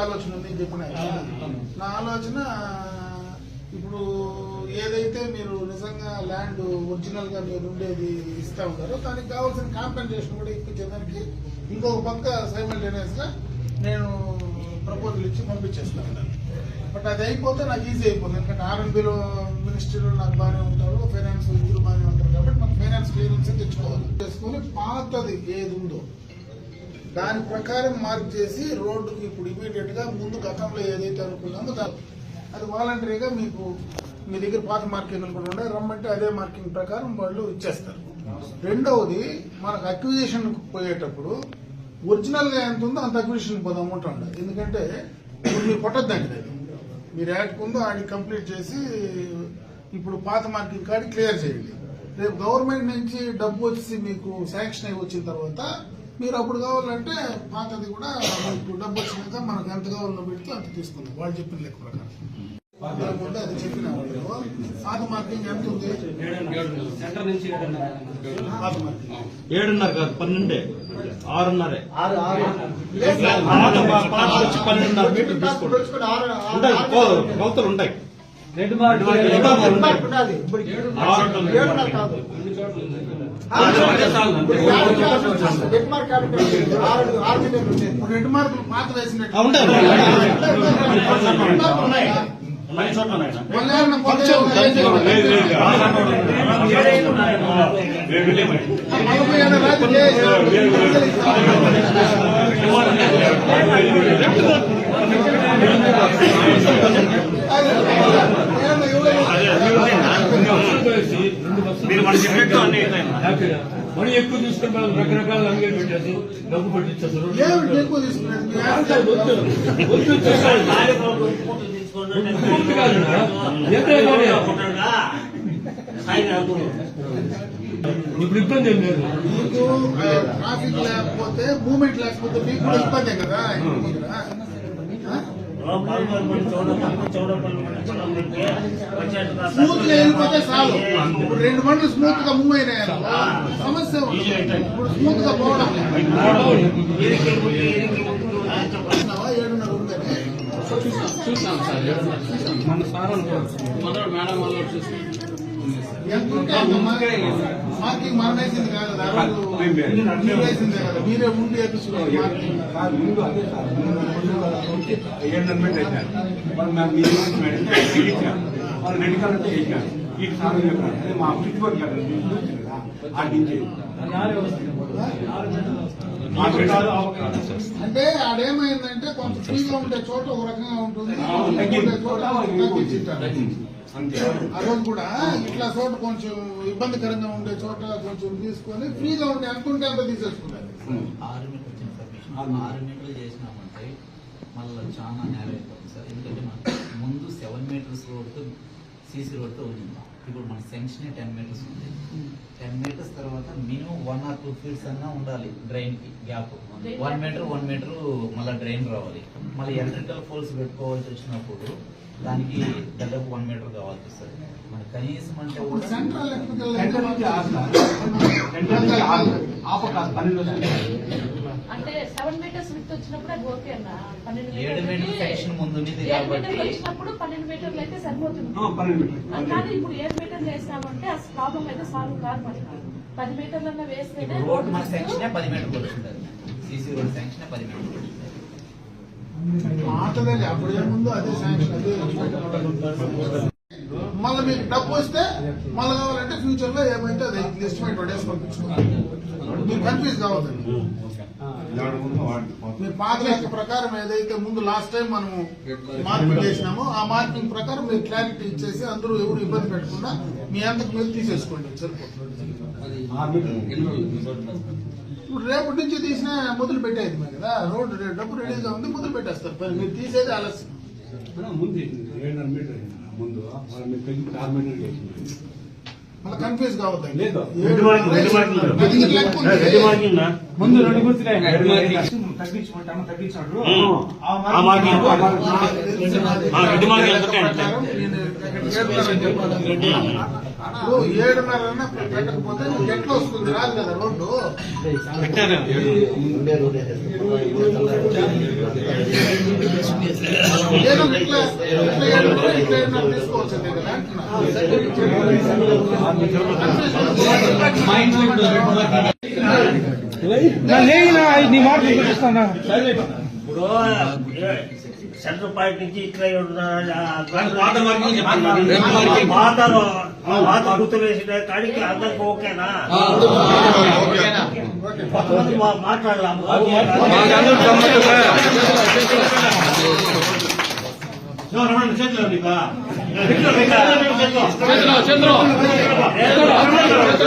ఆలోచన ఉంది చెప్పిన నా ఆలోచన ఇప్పుడు ఏదైతే మీరు నిజంగా ల్యాండ్ ఒరిజినల్గా మీరు ఉండేది ఇస్తా ఉన్నారో దానికి కావాల్సిన కాంపెన్సేషన్ కూడా ఇప్పించేదానికి ఇంకొక పక్క సైమల్టేనియస్గా నేను ప్రపోజల్ ఇచ్చి పంపించేస్తాను దాన్ని. బట్ అది అయిపోతే నాకు ఈజీ అయిపోతుంది ఎందుకంటే ఆర్ఎన్బిలో మినిస్ట్రీలో నాకు బాగానే ఉంటారు ఫైనాన్స్ ఇద్దరు బాగానే ఉంటారు కాబట్టి మనం ఫైనాన్స్ క్లియరెన్స్ తెచ్చుకోవాలి. చేసుకొని పాతది ఏది ఉందో దాని ప్రకారం మార్క్ చేసి రోడ్డుకి ఇప్పుడు ఇమీడియట్గా ముందు గతంలో ఏదైతే అనుకున్నామో దాని అది వాలంటరీగా మీకు మీ దగ్గర పాత మార్కింగ్ అనుకుంటూ ఉండే రమ్మంటే అదే మార్కింగ్ ప్రకారం వాళ్ళు ఇచ్చేస్తారు. రెండవది మనకు అక్విజిషన్ పోయేటప్పుడు ఒరిజినల్గా ఎంత ఉందో అంత అక్విజిషన్ పోదాం అమౌంట్ ఉండదు ఎందుకంటే ఇప్పుడు మీరు కొట్టద్దండి అది మీరు యాడ్ ఉందో ఆడి కంప్లీట్ చేసి ఇప్పుడు పాత మార్కింగ్ కార్డు క్లియర్ చేయండి. రేపు గవర్నమెంట్ నుంచి డబ్బు వచ్చి మీకు శాంక్షన్ అయి వచ్చిన తర్వాత మీరు అప్పుడు కావాలంటే పాతది కూడా మీకు డబ్బు వచ్చినాక మనకు ఎంత కావాలో పెడితే అంత తీసుకుందాం. వాళ్ళు చెప్పిన లెక్క ప్రకారం. అది చెప్పిన వాళ్ళు. పాత మార్కింగ్ ఎంత ఉంది? సెంటర్ నుంచి ఏడున్నర. పాత మార్కింగ్. ఏడున్నర కాదు పన్నెండే. ఆరున్నరే. పన్నెండున్నర మీటర్ తీసుకోండి ఉంటాయి కొలతలు ఉంటాయి. Red mark mark. ఇప్పుడు. ఏడున్నర కాదు. Red mark. ఆరు ఆరు. ఇప్పుడు రెండు వేసినట్టు ఉన్నాయి. పది చోట్ల ఉన్నాయి. మళ్ళీ ఏమన్నా కొత్త కొంచెం ఏమన్నా కొంచెం ఏమన్నా లేదు, లేదు. ఆ చోట్ల ఉన్నాయి. లేదు, లేదు. నలభై ఏళ్ళ రాజు మీరు మనకి చెప్పినట్టు అన్ని ఉన్నాయి. హ్యాపీగా మనీ ఎక్కువ తీసుకుని మనం రకరకాల అంగీలు పెట్టేసి డబ్బు పెట్టించేస్తారు. ఇప్పుడు ఇబ్బంది ఏం లేదు. మీకు ట్రాఫిక్ లేకపోతే మూమెంట్ లేకపోతే మీకు కూడా ఇబ్బందే కదా? స్మూత్గా వెళ్ళిపోతే చాలు. ఇప్పుడు రెండు బండ్లు స్మూత్గా మూవ్ అయినాయి సమస్య. ఇప్పుడు స్మూత్గా పోవడం. చూసినావా? ఏడున్నర ఉందని చూసాం సార్ మన సార్ మొదలు మేడం వాళ్ళు చూసి. ఎంత ఉంటే కాదు కదా కదా మీరే ఉండి వేపించుకోవాలి మార్కింగ్ ఏడు మీటర్ ఈ సార్ మా పిచ్చి వర్క్ అంటే ఆడేమైందంటే కొంత ఫ్రీగా ఉండే చోట ఒక రకంగా ఉంటుంది. ఆ రోజు కూడా ఇట్లా చోట కొంచెం ఇబ్బందికరంగా ఉండే చోట కొంచెం తీసుకొని ఫ్రీగా ఉండే అనుకుంటే అంత తీసేసుకున్నారు ఆరు మీటర్లు చేసినామంటే మళ్ళీ చాలా నేల అయిపోతుంది సార్. ఎందుకంటే ముందు సెవెన్ మీటర్స్ రోడ్తో సీసీ రోడ్తో ఉంది. ఇప్పుడు మన సెంక్షన్ టెన్ మీటర్స్ ఉంది. టెన్ మీటర్స్ తర్వాత minimum one or two feets అన్నా ఉండాలి డ్రైన్కి gap. One metre one metre మళ్ళీ డ్రైన్ రావాలి. మళ్ళీ ఎలక్ట్రికల్ పోల్స్ పెట్టుకోవాల్సి వచ్చినప్పుడు దానికి దాదాపు వన్ మీటర్ కావాల్సి వస్తుంది మన కనీసం అంటే కూడా అంటే సెవెన్ మీటర్స్ విత్ వచ్చినప్పుడు అది ఓకే అన్న. పన్నెండు మీటర్లు వచ్చినప్పుడు పన్నెండు మీటర్లు అయితే సరిపోతుంది. కానీ ఇప్పుడు ఏడు మీటర్లు వేసినామంటే ఆ ప్రాబ్లం అయితే సాల్వ్ కాదు మనకి పది మీటర్లన్నా వేస్తేనే ఇప్పుడు రోడ్ మన సెక్షన్ పది మీటర్లు వస్తుంది సీసీ రోడ్ సెక్షన్ పది మీటర్లు వస్తుంది పాతదే అప్పుడు ఏముందో అదే శాంక్షన్ అదే మళ్ళీ మీకు డబ్బు వస్తే మళ్ళీ కావాలంటే ఫ్యూచర్లో ఏమైతే అది ఎస్టిమేట్ పడేసి పంపించుకోవాలి మీరు కన్ఫ్యూజ్ కావద్దండి. మీ పాత లెక్క ప్రకారం ఏదైతే ముందు లాస్ట్ టైం మనం మార్కింగ్ చేసినామో ఆ మార్కింగ్ ప్రకారం మీరు క్లారిటీ ఇచ్చేసి అందరూ ఎవరు ఇబ్బంది పెట్టకుండా మీ అంతకు మీరు తీసేసుకోండి. సరిపోతుంది ఇప్పుడు రేపటి నుంచి తీసిన మొదలు పెట్టేది కదా? రోడ్డు డబ్బు రెడీగా ఉంది మొదలు పెట్టేస్తారు. పని మీరు తీసేది ఆలస్యం. ముందు ఏడున్నర మీటర్ ముందు మీరు ఆరు మీటర్ చేసింది మళ్ళీ కన్ఫ్యూజ్ కావద్దండి. ముందు రెండు గుర్తున్నాయి తగ్గించమంటాము తగ్గించాడు ఆ మార్కింగ్ ఇప్పుడు ఏడున్నర పెట్టకపోతే ఎట్లా వస్తుంది? రాదు కదా రోడ్డు. తీసుకోవచ్చు కదా అంటున్నా. నీ చూపిస్తానా? ఇప్పుడు సెంటర్ పాయింట్ నుంచి ఇట్లా వాత కాడికి అందరికి ఓకేనా కొంతమంది మాట్లాడలాము చంద్ర చంద్ర చంద్ర వాళ్ళేదో వాళ్ళ ఎవరికి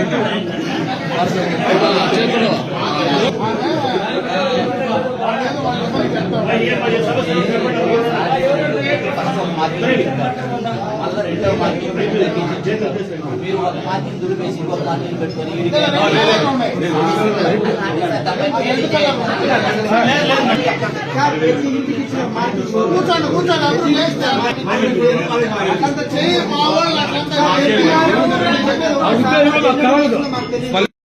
చెప్తారు. మళ్ళీ రెండో మార్కింగ్ మీరు ఒక మార్కింగ్ దులిపేసి ఇంకొక మార్కింగ్ పెట్టుకొని. కూర్చోండి కూర్చోండి. అట్లంతా చెయ్యి మా వాళ్ళు అట్లంతా.